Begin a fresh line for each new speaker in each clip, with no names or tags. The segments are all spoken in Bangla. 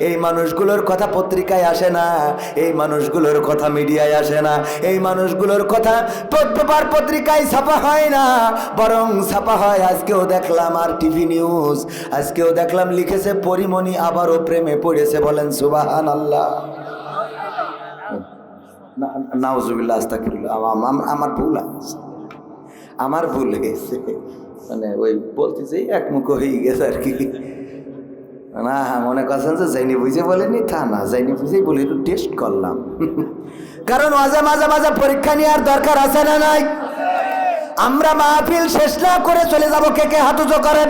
এই মানুষগুলোর কথা পত্রিকায় আসে না, এই মানুষগুলোর কথা মিডিয়ায় আসে না, এই মানুষগুলোর কথা পেপার পত্রিকায় ছাপা হয় না, বরং ছাপা হয়। আজকেও দেখলাম আর টিভি নিউজ, আজকেও দেখলাম লিখেছে, পরিমণি আবারও প্রেমে পড়েছে বলেন সুবাহান আল্লাহ নাউজুবিল্লাহ আস্তাকিরুল্লাহ আম- আম- আমার ভুল আছে আমার ভুল হয়েছে। মানে ওই বলতেছে এক মুখ হয়ে গেছে আর কি। না হ্যাঁ মনে করছেন যে যাইনি বুঝে বলেনি তা না, যাইনি বুঝেই বলে একটু টেস্ট করলাম। কারণ মাঝে মাঝে মাঝে পরীক্ষা নেওয়ার দরকার আছে না নাই? আমরা মাহফিল শেষ না করে চলে যাব, কে কে হাত উঁচু করেন?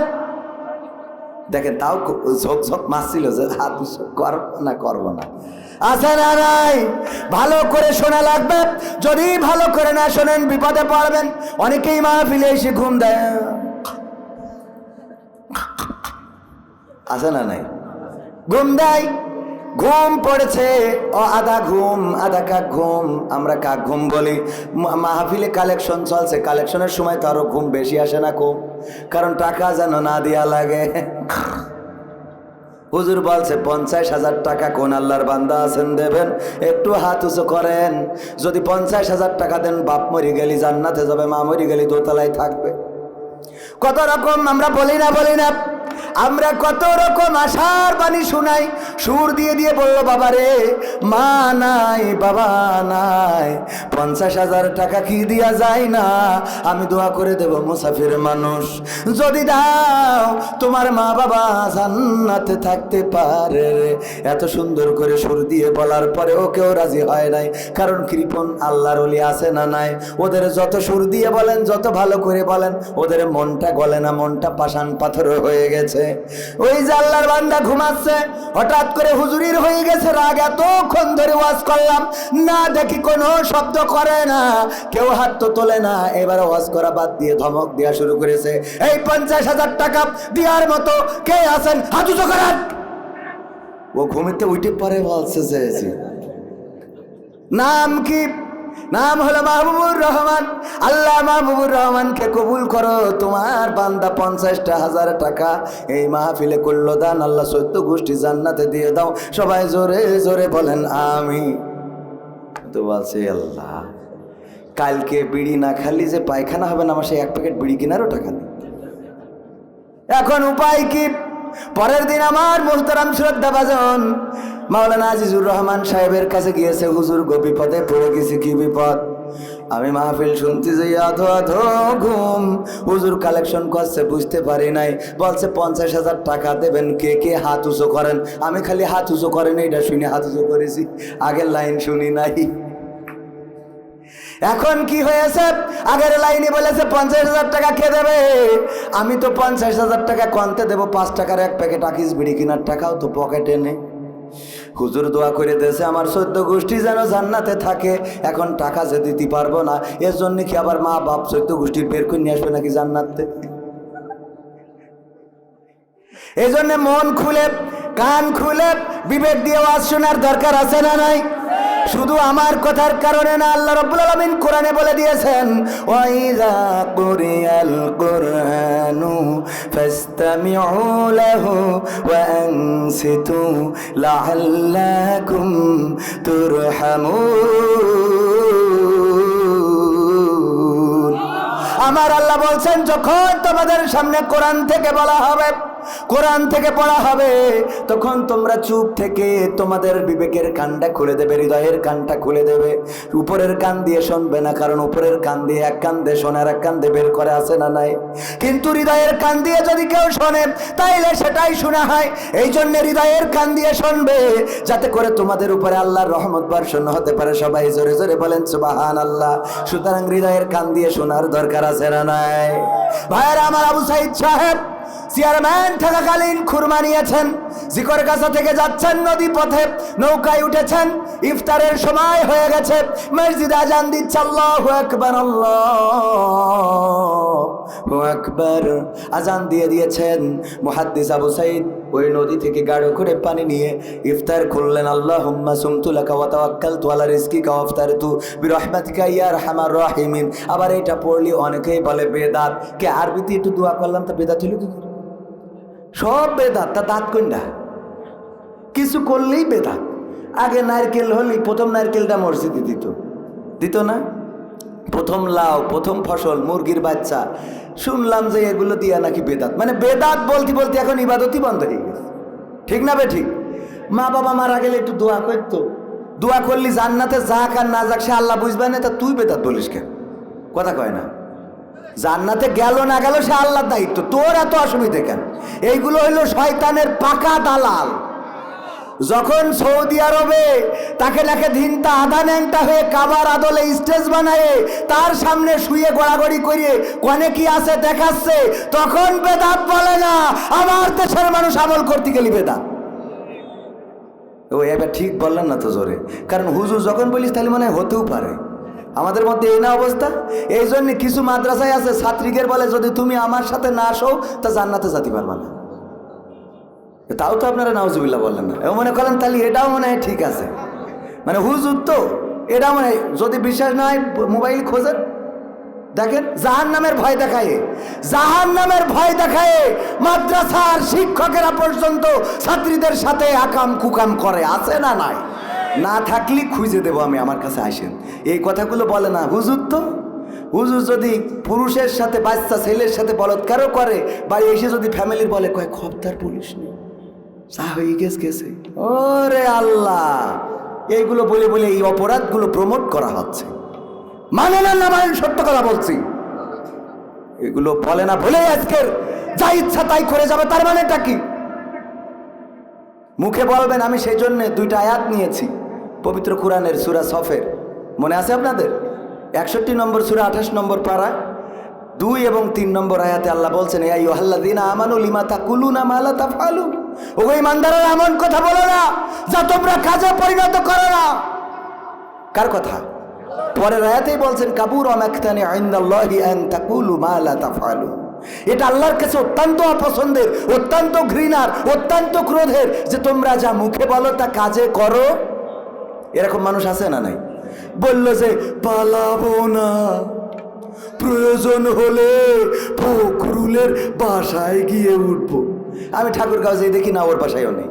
দেখেন, তাও ঝোঁক ঝোঁক মারছিল যে হাত উঁচু করব না করব না। আছে না নাই? ভালো করে শোনা লাগবে। যদি ভালো করে না শোনেন, বিপদে পড়বেন। অনেকেই মাহফিলে এসে ঘুম দেয়। আছে না নাই? ঘুম দেয়। ঘুম পড়েছে। ও আধা ঘুম, আধা কাক ঘুম, আমরা কাক ঘুম বলি। মাহফিলে কালেকশন চলছে। কালেকশনের সময় তো আরও ঘুম বেশি আসে না কম কারণ টাকা যেন না দেয়া লাগে। হুজুর বলছে, পঞ্চাশ হাজার টাকা কোন আল্লাহর বান্দা আছেন দেবেন? একটু হাত উঁচু করেন। যদি পঞ্চাশ হাজার টাকা দেন, বাপ মরি গেলি, জান্নাতে যাবে, মা মরি গেলি, দোতলায় থাকবে। কত রকম আমরা বলি না বলি না। আমরা কত রকম আশার বাণী শুনাই, সুর দিয়ে দিয়ে বলল বাবা রে মা নাই, বাবা নাই, পঞ্চাশ হাজার টাকা কি দিয়া যায় না? আমি দোয়া করে দেব মুসাফির মানুষ। যদি দাও, তোমার মা বাবা জান্নাতে থাকতে পারে এত সুন্দর করে সুর দিয়ে বলার পরেও কেউ রাজি হয় নাই, কারণ কৃপন আল্লাহর অলি আছে না নাই। ওদের যত সুর দিয়ে বলেন, যত ভালো করে বলেন, ওদের মনটা গলে না, মনটা পাষাণ পাথর হয়ে গেছে। ওই যে আল্লাহর বান্দা ঘুমাচ্ছে, হঠাৎ করে হুজুরির হয়ে গেছে রাগ, এতক্ষণ ধরে ওয়াজ করলাম, না দেখি কোনো শব্দ করে না, কেউ হাত তো তোলে না। এবার ওয়াজ করা বাদ দিয়ে ধমক দেওয়া শুরু করেছে। এই পঞ্চাশ হাজার টাকা দেওয়ার মতো কে আছেন? হাত উঁচু করেন। ও ঘুমিতে উঠে পরে বলছে যে। নাম কি? নাম হলো মাহবুবুর রহমান। আল্লাহ মাহবুবুর রহমানকে কবুল করো। তোমার বান্দা পঞ্চাশটা হাজার টাকা এই মাহফিলে করল দান আল্লাহ সত্য গোষ্ঠী জান্নাতে দিয়ে দাও। সবাই জোরে জোরে বলেন আমি তো বলছে, আল্লাহ, কালকে বিড়ি না খালি যে পায়খানা হবে না, আমার সেই এক প্যাকেট বিড়ি কেনারও টাকা নেই। এখন উপায় কি? পরের দিন আমার মোহতারাম শ্রদ্ধা বাজন মাওলানা আজিজুর রহমান সাহেবের কাছে গিয়েছে, হুজুর গো পড়ে গেছি, কি বিপদ? আমি মাহফিল শুনতে যাই আধো আধো ঘুম। হুজুর কালেকশন করছে, বুঝতে পারি নাই। বলছে, পঞ্চাশ হাজার টাকা দেবেন, কে কে হাত উঁচু করেন? আমি খালি হাত উঁচু করেন, এটা শুনে হাত উঁচু করেছি। আগের লাইন শুনি নাই। এখন কি হয়েছে? আগের লাইনে বলেছে, পঞ্চাশ হাজার টাকা কে দেবে? আমি তো পঞ্চাশ হাজার টাকা কনতে দেবো? পাঁচ টাকার এক প্যাকেট আকিস বিড়ি কেনার টাকাও তো পকেটে নেই। হুজুর দোয়া করে দিয়েছে আমার সদ্য গোষ্ঠী যেন জান্নাতে থাকে। এখন টাকা যে দিতে পারব না, এর জন্য কি আবার মা বাপ সদ্য গোষ্ঠীর বের করে নিয়ে আসবে নাকি জান্নাতে? এই জন্য মন খুলে, কান খুলে, বিবেক দিয়ে আওয়াজ শোনার দরকার আছে না নাই? শুধু আমার কথার কারণে না, আল্লাহ রাব্বুল আলামিন কোরআনে বলে দিয়েছেন ওয়াইযা কুরিয়াল কুরআনু ফাসতামিউ লাহু ওয়া আনসিতু লাআল্লাকুম তুরহামুন. আমার আল্লাহ বলছেন, যখন তোমাদের সামনে কোরআন থেকে বলা হবে কোরআন থেকে পড়া হবে, তখন তোমরা চুপ থেকে তোমাদের বিবেকের কানটা খুলে দেবে, হৃদয়ের কানটা খুলে দেবে। উপরের কান দিয়ে শুনবে না, কারণ উপরের কান দিয়ে এক কান দিয়ে শোনার এক কান দিয়ে বের করে আসে না নাই। কিন্তু হৃদয়ের কান দিয়ে যদি কেউ শোনে, তাইলে সেটাই শোনা হয়। এই জন্য হৃদয়ের কান দিয়ে শুনবে, যাতে করে তোমাদের উপরে আল্লাহর রহমত বর্ষণ হতে পারে। সবাই জোরে জোরে বলেন সুবাহান আল্লাহ সুতরাং হৃদয়ের কান দিয়ে শোনার দরকার আছে না নাই? ভাইয়েরা, আমার আবু সাইদ সাহেব চেয়ারম্যান থাকাকালীন খুরমা নিয়েছেন, জিকর কাছা থেকে যাচ্ছেন নদী পথে, নৌকায় উঠেছেন, ইফতারের সময় হয়ে গেছে, মসজিদ আজান দিচ্ছে, আল্লাহ একবার আল্লাহ একবার আজান দিয়ে দিয়েছেন মুহাদ্দিস আবু সাইদ। ওই নদী থেকে গাঢ় করে পানি নিয়ে ইফতার করলেন। আল্লাহ হুম্মা সুমতুলাকা ওয়া তাওয়াক্কালতু আলা রিজকিকা ওয়া আফতারতু বিরহমাতিকা ইয়া আরহামার রাহিমিন। আবার এটা পড়লি অনেকেই বলে বেদাত। কে আরবিতে একটু দোয়া করলাম, তা বেদাত হইল কি করে? সব বেদাত, তা দাঁত কোনটা কিছু করলেই বেদাত। আগে নারকেল হলেই প্রথম নারকেলটা মসজিদে দিত। দিত না? প্রথম লাউ, প্রথম ফসল, মুরগির বাচ্চা। শুনলাম যে এগুলো দিয়া নাকি বেদাত। মানে বেদাত বলতে বলতে এখন ইবাদতই বন্ধ হয়ে গেছে। ঠিক না বে ঠিক? মা বাবা মারা গেলে একটু দোয়া করতো। দোয়া করলি জান্নাতে যাক আর না যাক, সে আল্লাহ বুঝবে না, তা তুই বেদাত বলিস কেন? কথা কয় না। জান্নাতে গেল না গেল, সে আল্লাহর দায়িত্ব। তোর এত অসুবিধে কেন? এইগুলো হইল শয়তানের পাকা দালাল। যখন সৌদি আরবে তাকে নাকে ধিনতা আধা ন্যাংটা হয়ে কাবার আদলে স্টেজ বানায় তার সামনে শুয়ে গড়াগড়ি করিয়ে কনে কি আছে দেখাচ্ছে, তখন বেদাত বলে না, আমার দেশের মানুষ আমল করতে গেলি বেদাত। ও, এবার ঠিক বললেন না তো জোরে। কারণ হুজুর যখন বলিস তাহলে মনে হতেও পারে। আমাদের মধ্যে এই না অবস্থা? এই জন্য কিছু মাদ্রাসায় আছে, ছাত্রীদের বলে, যদি তুমি আমার সাথে না আসো, তা জান্নাতে যেতে পারবা না। তাও তো আপনারা নাউজুবিল্লাহ বললেন না। এবং মনে করেন তাহলে এটাও মনে হয় ঠিক আছে। মানে হুজুর তো এটা মনে হয়, যদি বিশ্বাস না হয়, মোবাইল খোঁজেন। দেখেন জাহান নামের ভয় দেখায়। জাহান নামের ভয় দেখায়, মাদ্রাসার শিক্ষকেরা পর্যন্ত ছাত্রীদের সাথে আকাম কুকাম করে। আছে না নাই? না থাকলে খুঁজে দেবো আমি, আমার কাছে আসেন। এই কথাগুলো বলে না। হুজুর তো, হুজুর যদি পুরুষের সাথে, বাচ্চা ছেলের সাথে বলৎকারও করে, বা এসে যদি ফ্যামিলির বলে, কয় খবদার পুলিশ নেই। চা হয়ে গেছে ওরে আল্লাহ, এইগুলো বলে বলে এই অপরাধগুলো প্রমোট করা হচ্ছে। মানে না না মানে সত্য কথা বলছি। এগুলো বলে না বলে আজকের যা ইচ্ছা তাই করে যাবে, তার মানেটা কি? মুখে বলবেন, আমি সেই জন্য দুইটা আয়াত নিয়েছি, পবিত্র কোরআনের সুরা সফের। মনে আছে আপনাদের? একষট্টি নম্বর সুরা, আঠাশ নম্বর পাড়া দুই এবং তিন নম্বর আয়াতে আল্লাহ বলছেন এই দিন আমানু লিমা কুলু না মালা তা ফালু ও ইমানদারের, এমন কথা বলো না, যা তোমরা কাজে পরিণত করো না। কার কথা? পরের আয়াতেই বলছেন, কাবুর এটা আল্লাহর কাছে অত্যন্ত অপছন্দের, অত্যন্ত ঘৃণার, অত্যন্ত ক্রোধের, যে তোমরা যা মুখে বলো তা কাজে করো। এরকম মানুষ আছে না নাই? বলল যে, পালাবো না। প্রয়োজন হলে ফখরুলের বাসায় গিয়ে উঠবো। আমি ঠাকুর কাছে দেখি না, ওর বাসায়ও নেই।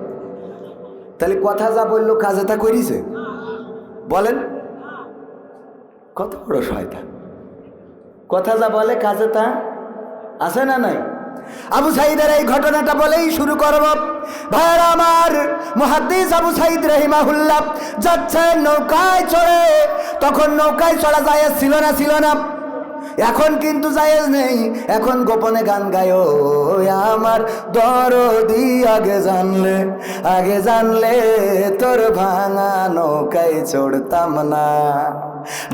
তাহলে কথা যা বলল, কাজে তা করিছে বলেন। কত বড় শয়তান। কথা যা বলে, কাজে তা আছে না নাই? আবু সাইদের এই ঘটনাটা বলেই শুরু করব। ভাইয়ের আমার মুহাদ্দিস আবু সাইদ রহিমাহুল্লাহ যাচ্ছে নৌকায় চড়ে। তখন নৌকায় চড়া যায়, ছিল না ছিল না। এখন কিন্তু জায়েজ নেই, এখন গোপনে গান গায়। আমার দরদি আগে জানলে আগে জানলে তোর ভাঙা নৌকাই চড়তাম না।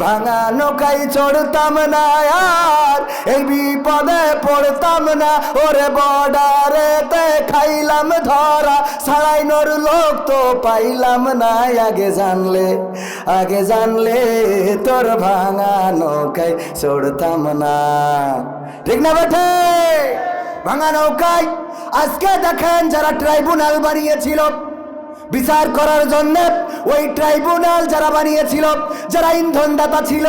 ভাঙা নৌকাই চড়তাম না আর, এই পড়তাম না। ওরে বর্ডারেতে খাইলাম ধরা। সারাইনোর লোক তো পাইলাম না। আগে জানলে আগে জানলে তোর ভাঙা নৌকায় চড়তাম না। ঠিক না বেঠে? ভাঙা নৌকায়? আজকে দেখেন যারা ট্রাইব্যুনাল বানিয়েছিল বিচার করার জন্য ওই ট্রাইব্যুনাল যারা বানিয়েছিল, যারা ইন্ধনদাতা ছিল,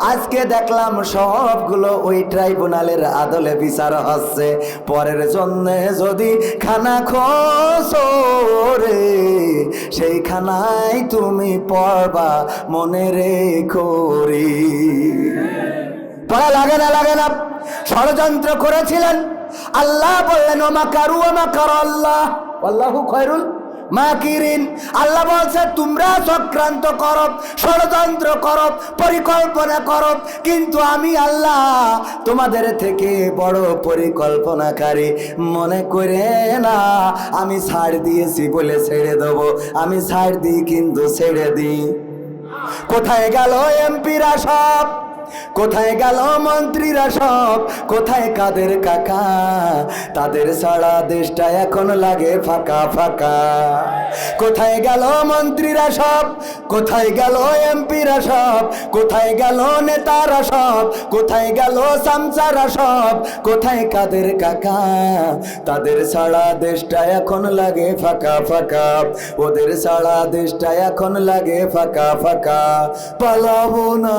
আজকে দেখলাম সবগুলো ওই ট্রাইব্যুনালের আদলে বিচার হচ্ছে। পরের জন্য যদি খানা খোসরে সেই খানায় তুমি পড়বা মনে রে। পড়া লাগে না লাগে না। ষড়যন্ত্র করেছিলেন। আল্লাহ বললেন, ওমা কারু, ওমা কর আল্লাহ। আল্লাহু খয়রুল মাকিরিন, আল্লাহ বলছে, তোমরা চক্রান্ত করো, ষড়যন্ত্র করো, পরিকল্পনা করো, কিন্তু আমি আল্লাহ তোমাদের থেকে বড় পরিকল্পনাকারী। মনে করে না, আমি ছাড় দিয়েছি বলে ছেড়ে দেবো, আমি ছাড় দিই কিন্তু ছেড়ে দিই। কোথায় গেল এমপিরা সব? কোথায় গেল মন্ত্রীরা সব? কোথায় কাদের কাকা? তাদের সারা দেশটা এখন লাগে ফাঁকা ফাঁকা। কোথায় গেল মন্ত্রীরা সব? কোথায় গেল এমপিরা সব? কোথায় গেল নেতারা সব? কোথায় গেল সামসারা সব? কোথায় কাদের কাকা? তাদের সারা দেশটা এখন লাগে ফাঁকা ফাঁকা। ওদের সারা দেশটা এখন লাগে ফাঁকা ফাঁকা। পালাবো না।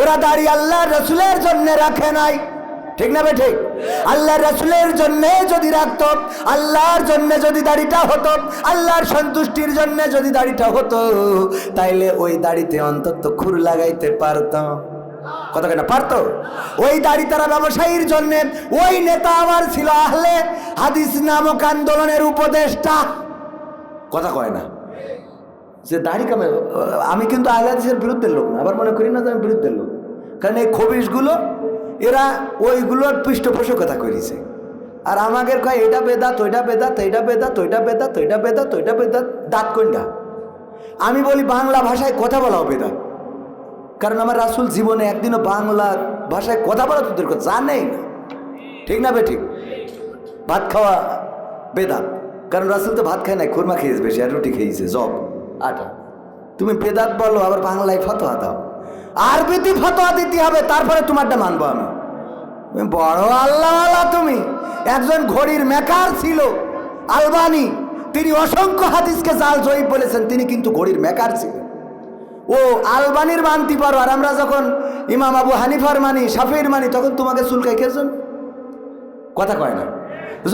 ওরা দাড়ি আল্লাহ রসুলের জন্য রাখে নাই। ঠিক না বে ঠিক? আল্লাহ রসুলের জন্য যদি রাখত, আল্লাহর জন্য যদি দাড়িটা হতো, আল্লাহর সন্তুষ্টির জন্য যদি দাড়িটা হতো, তাইলে ওই দাড়িতে অন্তত খুর লাগাইতে পারতো। কথা কেন পারতো? ওই দাড়ি তারা ব্যবসায়ীর জন্য, ওই নেতা আবার ছিল আহলে হাদিস নামক আন্দোলনের উপদেষ্টা। কথা কয় না। যে দাড়ি কামে আমি কিন্তু আহলাদিসের বিরুদ্ধে লোক না, আবার মনে করি না যে আমি বিরুদ্ধের লোক। কারণ এই খবিশগুলো, এরা ওইগুলোর পৃষ্ঠপোষকতা করেছে। আর আমাদের কয়, এটা বেদাত, ওইটা বেদাত এইটা বেদাত, ওইটা বেদাত ওইটা বেদাত ওইটা বেদাত, দাঁত কোনটা? আমি বলি, বাংলা ভাষায় কথা বলাও বেদাত। কারণ আমার রাসুল জীবনে একদিনও বাংলা ভাষায় কথা বলা তোদের জানেই না। ঠিক না বে ঠিক ভাত খাওয়া বেদাত। কারণ রাসুল তো ভাত খায় নাই, খুরমা খেয়েছে বেশি আর রুটি খেয়েছে, জব। আটা। তুমি বেদাত বলো, আবার বাংলায় ফতোয়া দাও। আরবিতে ফতোয়া দিতে হবে, তারপরে তোমারটা মানবো আমি। বড় আল্লাহওয়ালা তুমি। একজন ঘড়ির মেকার ছিল, আলবানি। তিনি অসংখ্য হাদিসকে জাল জয়ী বলেছেন, তিনি কিন্তু ঘড়ির মেকার ছিলেন ও, আলবানির মানতে পারো, আর আমরা যখন ইমাম আবু হানিফার মানি সাফির মানি, তখন তোমাকে চুলকাই খেয়েছেন কথা কয় না।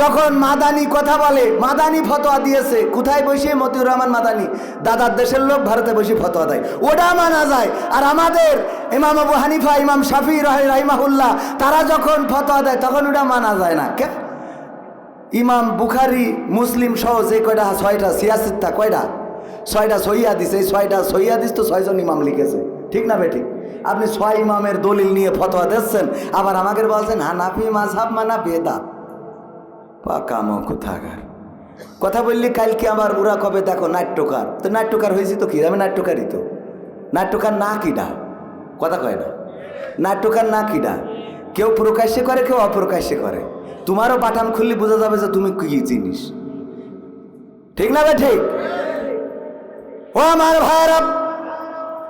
যখন মাদানি কথা বলে, মাদানি ফতোয়া দিয়েছে, কোথায় বসে মতিউর রহমান মাদানি? দাদার দেশের লোক ভারতে বসে ফতোয়া দেয়। ওটা মানা যায়। আর আমাদের ইমাম আবু হানিফা, ইমাম শাফি রাহি রাহিমাহুল্লাহ, তারা যখন ফতোয়া দেয়, তখন ওটা মানা যায় না। কে? ইমাম বুখারি, মুসলিম সহ যে কয়টা, ছয়টা সিয়াসিত্তা কয়টা? ছয়টা সহিয়া দিছে এই ছয়টা সহিয়া দিস তো ছয়জন ইমাম লিখেছে। ঠিক না বেঠিক? আপনি ছয় ইমামের দলিল নিয়ে ফতোয়া দিচ্ছেন, আবার আমাকে বলছেন, হানাফি মাঝহাব মানা বেদা পাকাম কোথাকার? কথা বললি কালকে আমার ওরা কবে? দেখো, নাট্যকার। তো নাট্যকার হয়েছি তো কি? আমি নাট্যকারই তো। নাট্যকার না কিডা কথা কয় না। নাট্যকার না কিডা কেউ প্রকাশ্যে করে, কেউ অপ্রকাশ্যে করে। তোমারও পাঠান খুললে বোঝা যাবে যে তুমি কি জিনিস। ঠিক না ভাই ঠিক? ও আমার ভাইরা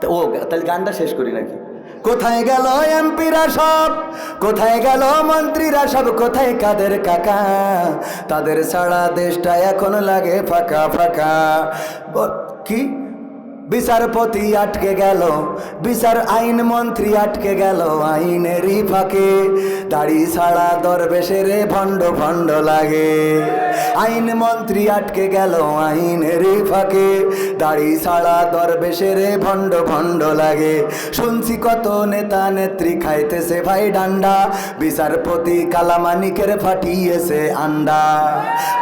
ও, তাহলে গানটা শেষ করি নাকি? কোথায় গেল এমপিরা সব? কোথায় গেল মন্ত্রীরা সব? কোথায় কাদের কাকা? তাদের সারা দেশটা এখন লাগে ফাঁকা ফাঁকা। কি? বিচারপতি আটকে গেল, বিচার আইন মন্ত্রী আটকে গেল, আইনেরই ফাঁকে। দাড়ি ছাড়া দরবেশের ভণ্ড ভণ্ড লাগে। আইন মন্ত্রী আটকে গেল, আইনেরই ফাঁকে। দাড়ি ছাড়া দরবেশের ভণ্ড ভণ্ড লাগে। শুনছি কত নেতা নেত্রী খাইতেছে ভাই ডান্ডা। বিচারপতি কালামানিকের ফাটিয়েছে আন্ডা।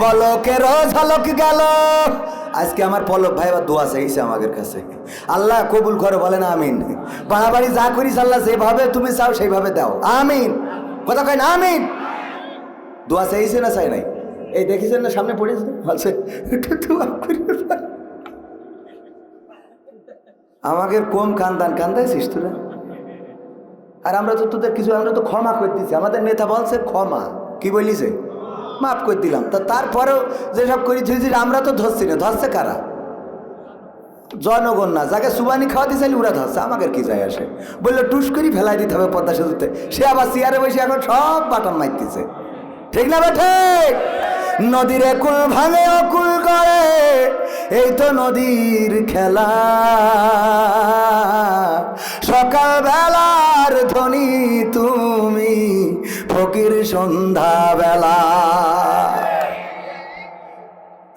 পলকের ঝলক গেল। আজকে আমার পলক ভাই আবার দোয়া চাইছে আমাদের কাছে। আল্লাহ কবুল করে, বলেন আমিন। বাড়াবাড়ি যা করিস আল্লাহ যেভাবে তুমি চাও সেইভাবে দাও। আমিন। কথা কয় না, আমিন? দোয়া চাইছে না চাই নাই? এই দেখেছেন না, সামনে পড়েছে বলছে আমাকে কম কান্দান, কান্দাইছিস তোরা? আর আমরা তো তোদের কিছু, আমরা তো ক্ষমা করে দিচ্ছি আমাদের নেতা বলছে ক্ষমা। কি বলিছে? মাফ করে দিলাম। তা তারপরেও যেসব করি ধুইছি আমরা তো ধরছি না। ধরছে কারা? জনগণ না। যাকে সুবানি খাওয়াতে চাইলে ওরা ধরছে। আমাকে কি যায় আসে? বলল, টুস করি ফেলাই দিতে হবে পদ্মা সেতুতে। সে আবার চেয়ারে বসে এখন সব বাটাম মারতেছে। ঠিক না বেঠে নদীর কুল ভাঙে অকুল করে এই তো নদীর খেলা। সকাল বেলার ধ্বনি তুমি ফকির সন্ধ্যা বেলা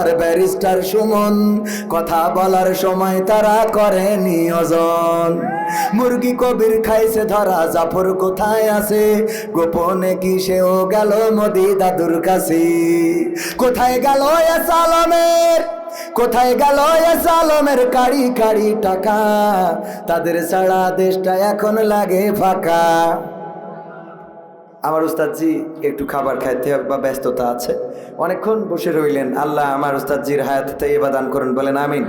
তার ব্যারিস্টার সুমন, কথা বলার সময় তারা করে নিয়োজন মুরগি কবির খাইছে ধরা, জাফর কোথায় আছে? গোপনে কি সেও গেল মোদি দাদুর কাছে? কোথায় গেল আলমের কোথায় গেল এস আলমের কাড়ি কাড়ি টাকা? তাদের সারা দেশটা এখন লাগে ফাঁকা। আমার উস্তাদজি একটু খাবার খাইতে বা ব্যস্ততা আছে। অনেকক্ষণ বসে রইলেন। আল্লাহ আমার উস্তাদজির হায়াতে এবার দান করেন, বলেন আমিন।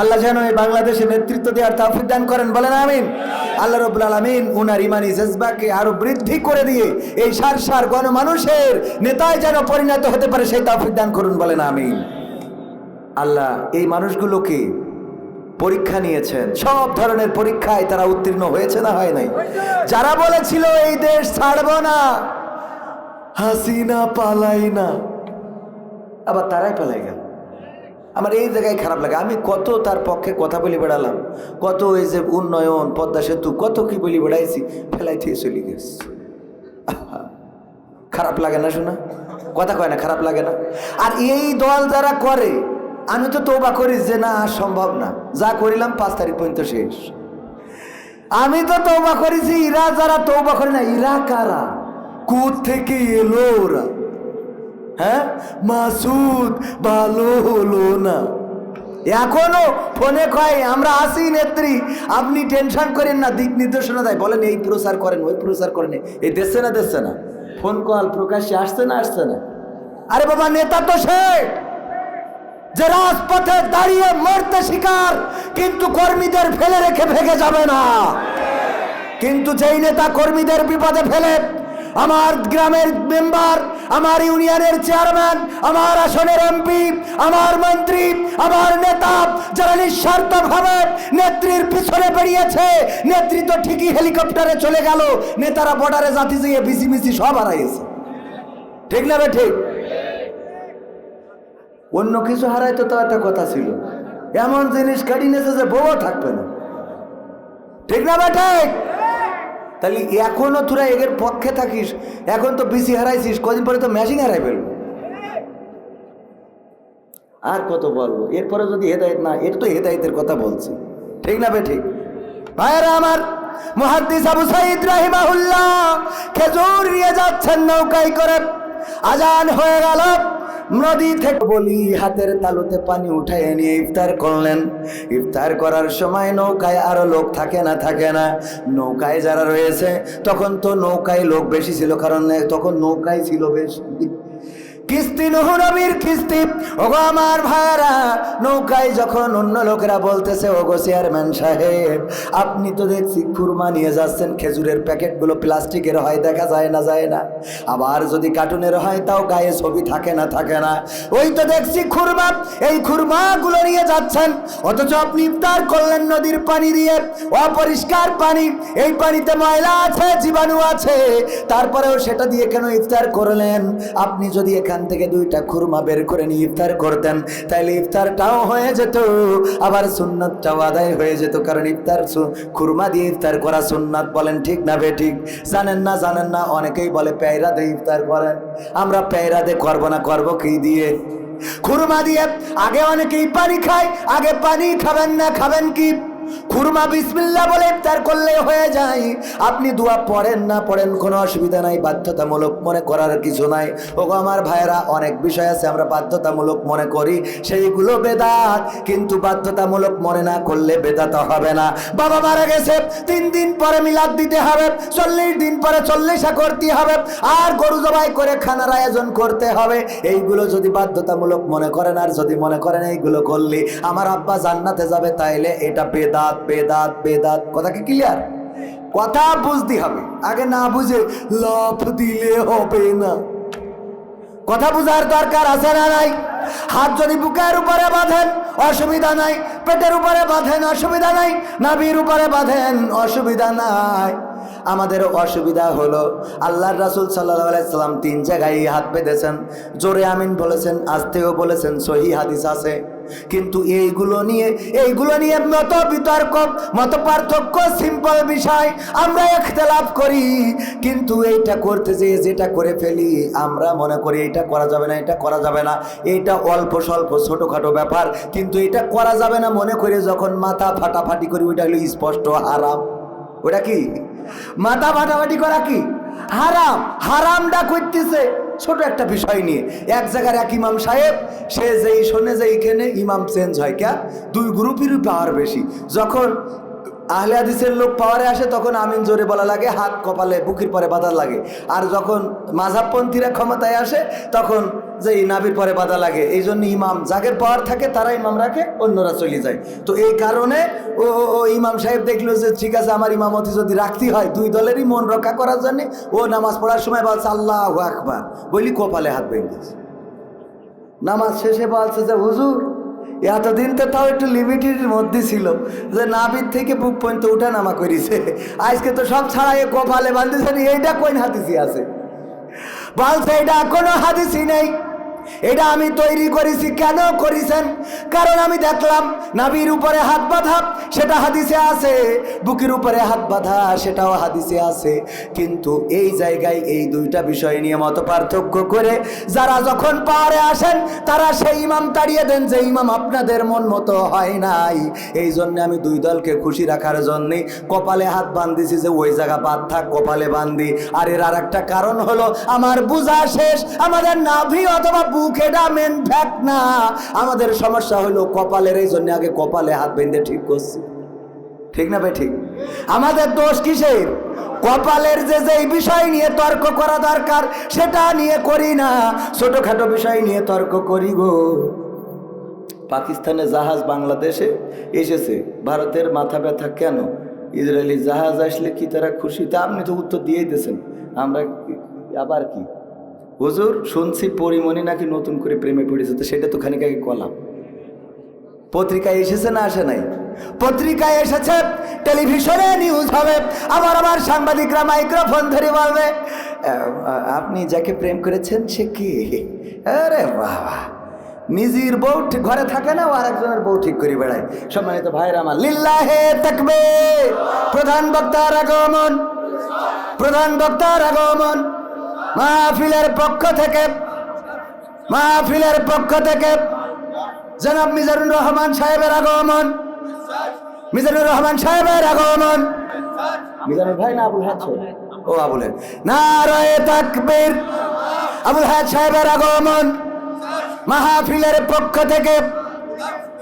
আল্লাহ যেন এই বাংলাদেশে নেতৃত্ব দেওয়ার তাফিক দান করেন, বলেন আমিন। আল্লাহ রবুল আলমিন উনার ইমানি জজবাকে আরও বৃদ্ধি করে দিয়ে এই সার সার গণমানুষের নেতায় যেন পরিণত হতে পারে, সেই তাফিক দান করুন, বলেন আমিন। আল্লাহ, এই মানুষগুলোকে পরীক্ষা নিয়েছেন। সব ধরনের পরীক্ষায় তারা উত্তীর্ণ হয়েছে না হয় নাই? যারা বলেছিল, এই দেশ ছাড়ব না। হাসিনা পালাই না। আবার তারাই পালাই গেল। আমার এই জায়গায় খারাপ লাগে। আমি কত তার পক্ষে কথা বলি বেড়ালাম। কত এই যে উন্নয়ন, পদ্মা সেতু, কত কি বলি বেড়াইছি, ফেলাই থেকে চলে গেছে। খারাপ লাগে না শোনা? কথা কয় না, খারাপ লাগে না? আর এই দল যারা করে আমি তো তোবা করি যে না সম্ভব না। যা করিলাম, পাঁচ তারিখ পর্যন্ত শেষ। আমি তো তৌবা করেছি ইরা যারা তৌবা করে না, ইরা কারা? কুত থেকে এলো ওরা? হ্যাঁ? মাসুদ, ভালো হলো না। এখনও ফোনে কয়, আমরা আসি নেত্রী, আপনি টেনশন করেন না, দিক নির্দেশনা দেয়। বলেন, এই প্রচার করেন, ওই প্রচার করেন। এই দেখছে না দেখছে না। ফোন কল প্রকাশ্যে আসছে না আসছে না। আরে বাবা, নেতা তো সে! যে রাজপথে দাঁড়িয়ে মরতে শিকার, কিন্তু কর্মীদের ফেলে রেখে ভেঙে যাবে না। কিন্তু যেই নেতা কর্মীদের বিপদে ফেলে, আমার গ্রামের মেম্বার, আমার ইউনিয়নের চেয়ারম্যান, আমার আসনের এমপি, আমার মন্ত্রী, আমার নেতা, যারা নিঃস্বার্থভাবে নেত্রীর পিছনে বেরিয়েছে নেত্রী তো ঠিকই হেলিকপ্টারে চলে গেল, নেতারা বর্ডারে জাতি যেয়ে বিসি মিসি সব হারাইছে ঠিক না ঠিক? অন্য কিছু হারাইতো তো একটা কথা ছিল। এমন জিনিস কাটি নিয়েছে যে বউও থাকবে না। ঠিক না বেটা তাহলে এখনও তোরা এদের পক্ষে থাকিস, এখন তো বিসি হারাইছিস, কদিন পরে তো মেশিন হারাই ফেলব। আর কত বলব? এরপরে যদি হেদায়ত না, এর তো হেদায়তের কথা বলছি। ঠিক না বে ঠিক? ভাইয়েরা আমার, মুহাদ্দিস আবু সাইদ রাহিমাহুল্লাহ খেজুর নিয়ে যাচ্ছেন নৌকায় করে। আজান হয়ে গেল। নদী থেকে বলি, হাতের তালুতে পানি উঠাই নিয়ে ইফতার করলেন। ইফতার করার সময় নৌকায় আরও লোক থাকে না থাকে না। নৌকায় যারা রয়েছে, তখন তো নৌকায় লোক বেশি ছিল, কারণ, তখন নৌকায় ছিল বেশি। কিস্তি নহনবীর কিস্তি ওগো আমার ভাইরা নৌকায় যখন অন্য লোকেরা বলতেছে, ওগো চেয়ারম্যান সাহেব, আপনি তো দেখছি খুরমা নিয়ে যাচ্ছেন, খেজুরের প্যাকেটগুলো প্লাস্টিকের হয়, দেখা যায় না যায় না। আবার যদি কার্টুনের হয়, তাও গায়ে ছবি থাকে না থাকে না। ওই তো দেখছি খুরমা, এই খুরমাগুলো নিয়ে যাচ্ছেন। অথচ আপনি ইফতার করলেন নদীর পানি দিয়ে, অপরিষ্কার পানি। এই পানিতে ময়লা আছে, জীবাণু আছে। তারপরেও সেটা দিয়ে কেন ইফতার করলেন? আপনি যদি এখান থেকে দুইটা খুরমা বের করে নিয়ে ইফতার করতেন। তাইলে ইফতারটাও হয়ে যেত, আবার সুন্নাতটাও আদায় হয়ে যেত, কারণ ইফতার খুরমা দিয়ে ইফতার করা সুন্নাত বলেন ঠিক না বে ঠিক? জানেন না জানেন না, অনেকেই বলে পেয়রা দিয়ে ইফতার করেন। আমরা পেয়রা দিয়ে করব না, করব কি দিয়ে? খুরমা দিয়ে আগে অনেকেই পানি খায়, আগে পানি খাবেন না, খাবেন কি? খুরমা বিসমিল্লা বলে ইফতার করলে হয়ে যায়। আপনি দোয়া পড়েন না পড়েন, কোনো অসুবিধা নাই, বাধ্যতামূলক মনে করার কিছু নাই। ওগো আমার ভাইয়েরা, অনেক বিষয় আছে, আমরা বাধ্যতামূলক মনে করি, সেইগুলো বেদাত। কিন্তু বাধ্যতামূলক মনে না করলে বেদাত হবে না। বাবা মারা গেছে, তিন দিন পরে মিলাদ দিতে হবে, চল্লিশ দিন পরে চল্লিশা করতে হবে, আর গরু জবাই করে খানার আয়োজন করতে হবে। এইগুলো যদি বাধ্যতামূলক মনে করেন, আর যদি মনে করেন এইগুলো করলে আমার আব্বা জান্নাতে যাবে, তাইলে এটা বেদাত। বেদাত বেদাত বেদাত। কথা কি ক্লিয়ার কথা বুঝতে হবে। আগে না বুঝে লাভ দিলে হবে না। কথা বুঝার দরকার আছে না নাই? হাত যদি বুকের উপরে বাঁধেন, অসুবিধা নাই। পেটের উপরে বাঁধেন, অসুবিধা নাই। নাভির উপরে বাঁধেন, অসুবিধা নাই। আমাদের অসুবিধা হলো, আল্লাহর রাসুল সাল্লাহ আলাইসাল্লাম তিন জায়গায় হাত বেঁধেছেন। জোরে আমিন বলেছেন আস্তেও বলেছেন, সহি হাদিস আছে। কিন্তু এইগুলো নিয়ে এইগুলো নিয়ে মত বিতর্ক, মত পার্থক্য সিম্পল বিষয় আমরা একতলাপ করি। কিন্তু এইটা করতে যেয়ে যেটা করে ফেলি, আমরা মনে করি এটা করা যাবে না, এটা করা যাবে না। এইটা অল্প স্বল্প, ছোটোখাটো ব্যাপার, কিন্তু এটা করা যাবে না মনে করে যখন মাথা ফাটাফাটি করি, ওইটা হলো স্পষ্ট হারাম। ওটা কি? মাথা ফাটাফাটি করা কি? হারাম। হারামটা করতেছে। ছোট একটা বিষয় নিয়ে। এক জায়গার এক ইমাম সাহেব, সে যেই শোনে যে এইখানে ইমাম চেঞ্জ হয়, ক্যা? দুই গ্রুপেরই পাওয়ার বেশি। যখন আহলে হাদিসের লোক পাওয়ারে আসে, তখন আমিন জোরে বলা লাগে, হাত কপালে, বুকির পরে বাধা লাগে। আর যখন মাঝাবপন্থীরা ক্ষমতায় আসে, তখন যে নাবির পরে বাধা লাগে। এই জন্য ইমাম যাদের পাওয়ার থাকে, তারা ইমাম রাখে, অন্যরা চলে যায়। তো এই কারণে ও ইমাম সাহেব দেখল যে, ঠিক আছে, আমার ইমামতি যদি রাখতে হয়, দুই দলেরই মন রক্ষা করার জন্য, ও নামাজ পড়ার সময় বলছে, আল্লাহ আকবার। বলি, কপালে হাত বেঁধেছে নামাজ শেষে বলছে যে, হুজুর এতদিন তো তাও একটু লিমিটেডের মধ্যে ছিল যে নাবির থেকে বুক পর্যন্ত উঠা নামা করিছে। আজকে তো সব ছাড়াই কপালে বাঁধতেছেন এইটা কোন হাদিসি আছে? বলছে, এটা কোনো হাতিসি নেই। এটা আমি তৈরি করেছি কেন করেছেন? কারণ আমি দেখলাম নাবির উপরে হাত বাঁধা, সেটা হাদিসে আছে। বুকের উপরে হাত বাঁধা, সেটাও হাদিসে আছে। কিন্তু এই জায়গায় এই দুইটা বিষয় নিয়ে মত পার্থক্য করে যারা যখন পাহাড়ে আসেন, তারা সেই ইমাম তাড়িয়ে দেন যে, ইমাম, আপনাদের মন মতো হয় নাই। এই জন্য আমি দুই দলকে খুশি রাখার জন্যে কপালে হাত বান্ধিছি যে, ওই জায়গা বাদ থাক, কপালে বান্ধি আর এর আর একটা কারণ হলো, আমার বুঝা শেষ। আমাদের নাভি অথবা মেন না। আমাদের সমস্যা হলো কপালের, এই জন্য আগে কপালে হাত বেঁধে ঠিক করছি। ঠিক না ভাই, ঠিক? আমাদের দোষ কিসের? কপালের যে যে বিষয় নিয়ে তর্ক করা দরকার, সেটা নিয়ে করি না। ছোটখাটো বিষয় নিয়ে তর্ক করি গো। পাকিস্তানের জাহাজ বাংলাদেশে এসেছে। ভারতের মাথা ব্যথা কেন? ইসরায়েলি জাহাজ আসলে কি তারা খুশি? তা আপনি তো উত্তর দিয়েই দিয়েছেন। আমরা আবার কি? হুজুর, শুনছি পরিমণি নাকি নতুন করে প্রেমে পড়েছে, তো সেটা তো খানিক আগে কলাম। পত্রিকায় এসেছে না আসে নাই? পত্রিকায় এসেছে, টেলিভিশনে নিউজ হবে, আবার আবার সাংবাদিকরা মাইক্রোফোন ধরে বলবে আপনি যাকে প্রেম করেছেন, সে কি? আরে বাবা, নিজের বউ ঠিক ঘরে থাকে না আর একজনের বউ ঠিক করে বেড়ায়। সম্মানিত ভাইরা আমার, লিল্লাহে থাকবে প্রধান বক্তার আগমন, প্রধান বক্তার আগমন। মাহফিলের পক্ষ থেকে, মাহফিলের পক্ষ থেকে জনাব মিজানুর রহমান সাহেবের আগমন, মিজানুর রহমান সাহেবের আগমন। মিজানুর ভাই না আবুল হাত ও আবুল হাত। নারায়ে তাকবীর। আবুল হাত সাহেবের আগমন। মাহফিলের পক্ষ থেকে,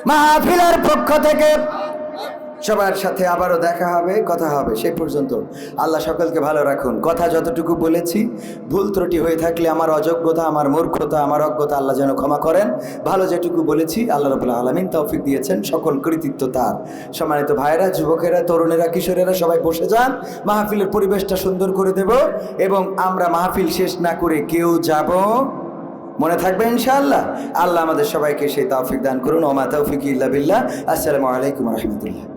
মাহফিলের পক্ষ থেকে সবার সাথে আবারও দেখা হবে, কথা হবে সেই পর্যন্ত। আল্লাহ সকলকে ভালো রাখুন। কথা যতটুকু বলেছি, ভুল ত্রুটি হয়ে থাকলে আমার অযোগ্যতা, আমার মূর্খতা, আমার অজ্ঞতা আল্লাহ যেন ক্ষমা করেন। ভালো যেটুকু বলেছি, আল্লাহ রবুল্লা আলমিন তৌফিক দিয়েছেন, সকল কৃতিত্ব তার। সম্মানিত ভাইয়েরা, যুবকেরা, তরুণেরা, কিশোরেরা, সবাই বসে যান, মাহফিলের পরিবেশটা সুন্দর করে দেব এবং আমরা মাহফিল শেষ না করে কেউ যাব? মনে থাকবে ইনশাআল্লাহ? আল্লাহ আমাদের সবাইকে সেই তৌফিক দান করুন। ওমা তৌফিক ইল্লা বিল্লাহ। আসসালামু আলাইকুম রহমতুল্লাহ।